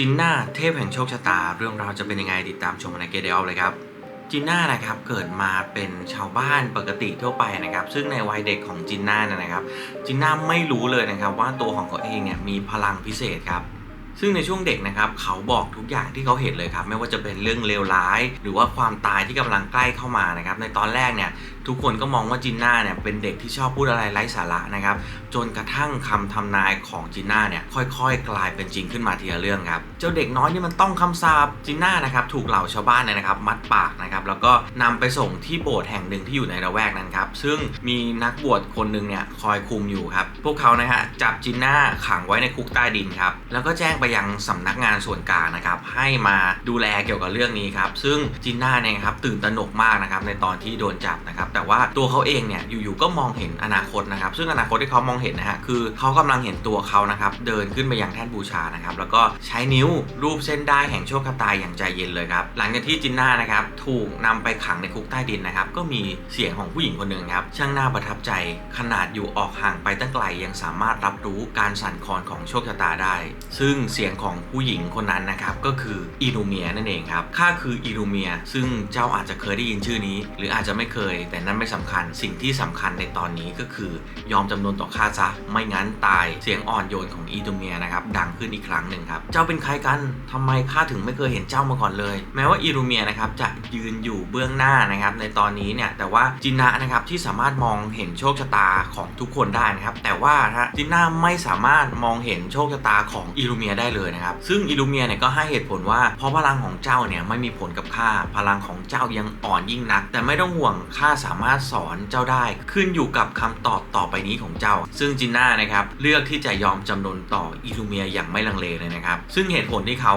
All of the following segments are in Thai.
จินน่าเทพแห่งโชคชะตา เรื่องราวจะเป็นยังไงติดตามชมในเกเดลเลยครับจินน่านะครับเกิดมาเป็นชาวบ้านปกติทั่วไปนะครับ ซึ่งในวัยเด็กของจินน่าเนยนะครับ จินน่าไม่รู้เลยนะครับ ว่าตัวของเขาเองเนี่ยมีพลังพิเศษครับ ซึ่งในช่วงเด็กนะครับเขาบอกทุกอย่างที่เขาเห็นเลยครับไม่ว่าจะเป็นเรื่องเลวร้าย หรือว่าความตายที่กำลังใกล้เข้ามานะครับในตอนแรกเนี่ยทุกคนก็มองว่าจินน่าเนี่ยเป็นเด็กที่ชอบพูดอะไรไร้สาระนะครับจนกระทั่งคำทำนายของจินน่าเนี่ยค่อยๆ กลายเป็นจริงขึ้นมาทีละเรื่องครับเจ้าเด็กน้อยนี่มันต้องคำสาปจินน่านะครับถูกเหล่าชาวบ้านเนี่ยนะครับมัดปากนะครับแล้วก็นำไปส่งที่โบสถ์แห่งหนึ่งที่อยู่ในระแวกนั้นครับซึ่งมีนักบวชคนหนึ่งเนี่ยคอยคุมอยู่ครับพวกเขานะฮะจับจินน่าขังไว้ในคุกใต้ดินครับแล้วก็แจ้งไปยังสำนักงานส่วนกลางนะครับให้มาดูแลเกี่ยวกับเรื่องนี้ครับซึ่งจินน่าเนี่ยครับตื่นตระหนกมากนะครับในตอนที่โดนจับนะครับแต่ว่าตัวเขาเองเนี่ยอยู่ๆก็มองเห็นอนาคตนะครับซึ่งอนาคตที่เขามองเห็นนะฮะคือเขากำลังเห็นตัวเขานะครับเดินขึ้นไปยังแท่นบูชานะครับแล้วก็ใช้นิ้วรูปเส้นได้แห่งโชคชะตาอย่างใจเย็นเลยครับหลังจากที่จินน่านะครับถูกนำไปขังในคุกใต้ดินนะครับก็มีเสียงของผู้หญิงคนหนึ่งครับช่างน่าประทับใจขนาดอยู่ออกห่างไปตั้งไกลยังสามารถรับรู้การสั่นคลอนของโชคชะตาได้ ซึ่งเสียงของผู้หญิงคนนั้นนะครับก็คืออีรูเมียนั่นเองครับข้าคืออีรูเมียซึ่งเจ้าอาจจะเคยได้ยินชื่อนี้ หรืออาจจะไม่เคย แต่นั่นไม่สำคัญสิ่งที่สำคัญในตอนนี้ก็คือยอมจำนวนต่อข้าซะไม่งั้นตายเสียงอ่อนโยนของอีรูเมียนะครับดังขึ้นอีกครั้งหนึ่งครับเจ้าเป็นใครกันทำไมข้าถึงไม่เคยเห็นเจ้ามาก่อนเลย แม้ว่าอีรูเมียนะครับจะยืนอยู่เบื้องหน้านะครับในตอนนี้เนี่ยแต่ว่าจินะนะครับที่สามารถมองเห็นโชคชะตาของทุกคนได้นะครับแต่ว่าจินน่าไม่สามารถมองเห็นโชคชะตาของอีรูเมียได้เลยนะครับ ซึ่งอีรูเมียเนี่ยก็ให้เหตุผลว่า เพราะพลังของเจ้าเนี่ยไม่มีผลกับข้าพลังของเจ้ายังอ่อนยิ่งนัก แต่ไม่ต้องห่วงข้าสามารถสอนเจ้าได้ ขึ้นอยู่กับคำตอบต่อไปนี้ของเจ้า ซึ่งจินน่านะครับเลือกที่จะยอมจำนนต่ออีรูเมียอย่างไม่ลังเลเลยนะครับซึ่งเหตุผลที่เขา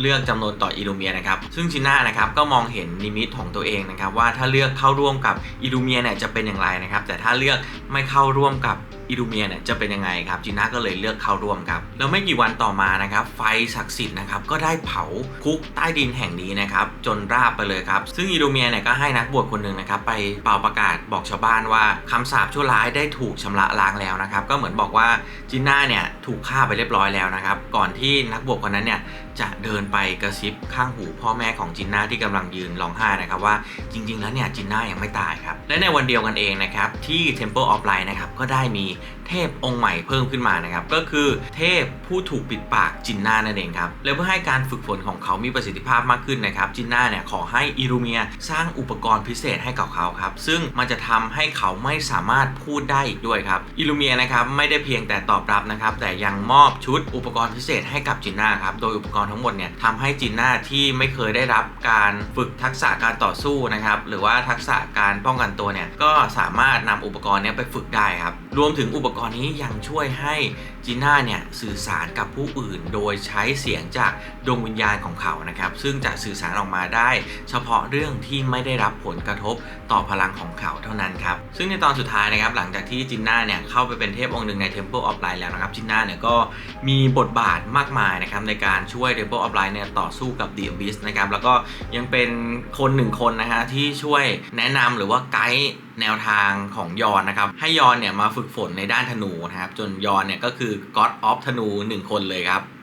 เลือกจำนนต่ออีรูเมียนะครับซึ่งจินน่านะครับก็มองเห็นนิมิตของตัวเองนะครับว่าถ้าเลือกเข้าร่วมกับอีรูเมียเนี่ยจะเป็นอย่างไรนะครับแต่ถ้าเลือกไม่เข้าร่วมกับอิรูเมียเนี่ยจะเป็นยังไงครับจีน่าก็เลยเลือกเข้าร่วมครับแล้วไม่กี่วันต่อมานะครับไฟศักดิ์สิทธิ์นะครับก็ได้เผาคุกใต้ดินแห่งนี้นะครับจนราบไปเลยครับ ซึ่งอิรูเมียเนี่ยก็ให้นักบวชคนหนึ่งนะครับไปเป่าประกาศบอกชาวบ้านว่าคำสาปชั่วร้ายได้ถูกชำระล้างแล้วนะครับก็เหมือนบอกว่าจีน่าเนี่ยถูกฆ่าไปเรียบร้อยแล้วนะครับก่อนที่นักบวชคนนั้นเนี่ยจะเดินไปกระซิบข้างหูพ่อแม่ของจินน่าที่กำลังยืนร้องไห้นะครับว่าจริง ๆ แล้วเนี่ยจินน่ายังไม่ตายครับและในวันเดียวกันเองนะครับที่ Temple of Light นะครับก็ได้มีเทพองค์ใหม่เพิ่มขึ้นมานะครับก็คือเทพผู้ถูกปิดปากจินน่านั่นเองครับและเพื่อให้การฝึกฝนของเขามีประสิทธิภาพมากขึ้นนะครับจินน่าเนี่ยขอให้อิรูเมียสร้างอุปกรณ์พิเศษให้กับเขาครับซึ่งมันจะทำให้เขาไม่สามารถพูดได้อีกด้วยครับอิรูเมียนะครับไม่ได้เพียงแต่ตอบรับนะครับแต่ยังมอบชุดอุปกรณ์พิเศษให้กับจินน่าครับโดยอุปกรณ์ทั้งหมดเนี่ยทำให้จินน่าที่ไม่เคยได้รับการฝึกทักษะการต่อสู้นะครับหรือว่าทักษะการป้องกันตัวเนี่ยก็สามารถนำอุปกรณ์เนี้ไปฝึกได้ครับรวมถึงอุปกรณ์นี้ยังช่วยให้จีน่าเนี่ยสื่อสารกับผู้อื่น โดยใช้เสียงจากดวงวิญญาณของเขานะครับ ซึ่งจะสื่อสารออกมาได้ เฉพาะเรื่องที่ไม่ได้รับผลกระทบต่อพลังของเขาเท่านั้นครับ ซึ่งในตอนสุดท้ายนะครับหลังจากที่จินน่าเนี่ยเข้าไปเป็นเทพองค์หนึ่งใน Temple of Light แล้วนะครับจินน่าเนี่ยก็มีบทบาทมากมายนะครับในการช่วย Temple of Light เนี่ยต่อสู้กับ The Abyss นะครับแล้วก็ยังเป็นคนหนึ่งคนนะฮะที่ช่วยแนะนำหรือว่าไกด์แนวทางของยอนนะครับให้ยอนเนี่ยมาฝึกฝนในด้านานธนูนะครับ จนยอนเนี่ยก็คือ God of ธนูหนึ่งคนเลยครับ